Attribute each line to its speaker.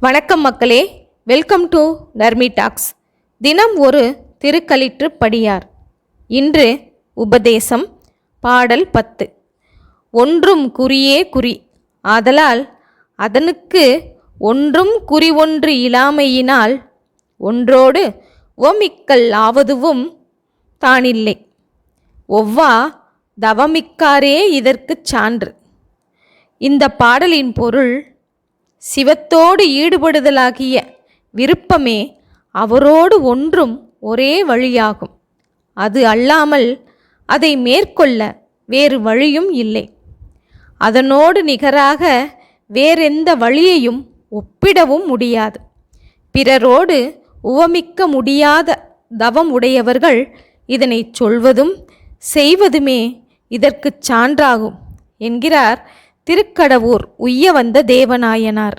Speaker 1: வணக்கம் மக்களே. Welcome to Narmi tax தினம் ஒரு திருக்களிற்று படியார். இன்று உபதேசம் பாடல் பத்து. ஒன்றும் குறியே குறி. ஆதலால் அதனுக்கு ஒன்றும் குறி ஒன்று இல்லாமையினால் ஒன்றோடு ஓமிக்கல் ஆவதுவும் தானில்லை. ஒவ்வா தவமிக்காரே இதற்குச் சான்று. இந்த பாடலின் பொருள் சிவத்தோடு ஈடுபடுதலாகிய விருப்பமே அவரோடு ஒன்றும் ஒரே வழியாகும். அது அல்லாமல் அதை மேற்கொள்ள வேறு வழியும் இல்லை. அதனோடு நிகராக வேறெந்த வழியையும் ஒப்பிடவும் முடியாது. பிறரோடு உவமிக்க முடியாத தவம் உடையவர்கள் இதனை சொல்வதும் செய்வதுமே இதற்குச் சான்றாகும் என்கிறார் திருக்கடவூர் உய்ய வந்த தேவநாயனார்.